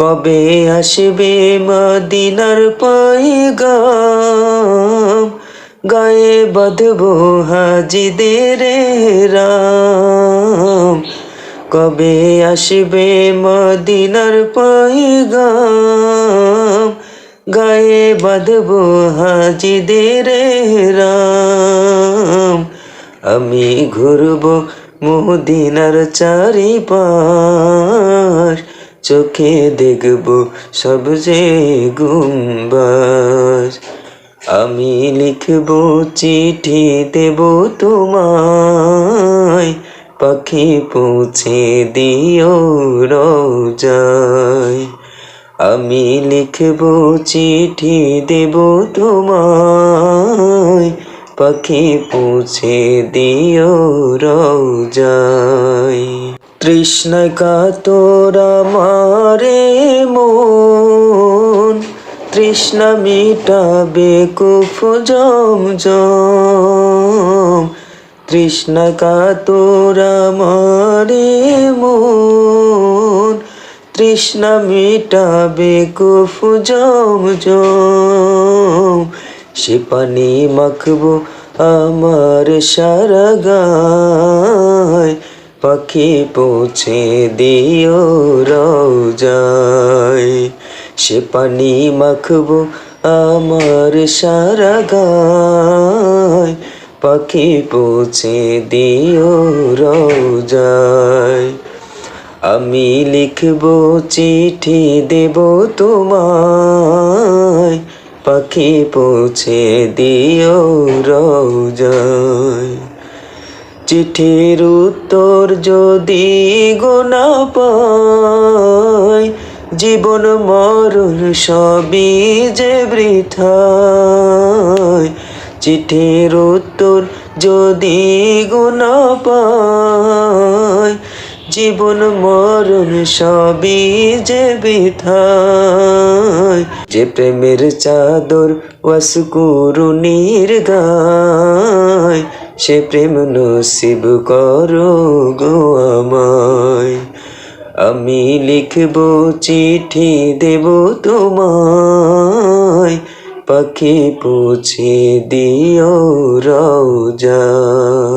কবে আসবে মদিনার পাইগাম গায়ে বাঁধবো হাজিদের রাম। কবে আসবে মদিনার পাইগাম গায়ে বাঁধবো হাজিদের রাম। আমি ঘুরব মদিনার চারিপাশ। চোখে দেখব সব যে আমি লিখব, চিঠি দেব তোমায়, পাখি পৌঁছে দিও রোজায়। আমি লিখব, চিঠি দেব তোমায়, পাখি পৌঁছে দিও রোজায়। তৃষ্ণ কাতরা মারে মন, তৃষ্ণ মিটাবে কুফ জম জম তৃষ্ণ কাতরা মারে মন, তৃষ্ণ মিটাবে কুফ জম জম সে পানি মাখবো আমার সারা গায় পাখি পৌঁছে দিও রোজায় সে পানি মাখবো আমার সারা গায়। পাখি পৌঁছে দিও রোজায় আমি লিখব চিঠি দেব তোমায়। পাখি পৌঁছে দিও রোজায় চিঠির উত্তর যদি গোনা পাই, জীবন মরণ সবই যে বৃথায় চিঠির উত্তর যদি গোনা পাই, জীবন মরণ সবই যে বৃথায় যে প্রেমের চাদর ওয়াসকুরুনির গায় সে প্রেম নসিব করো গো আমায়। আমি লিখব চিঠি দেব তোমায়। পাখি পুছি দিও রোজায়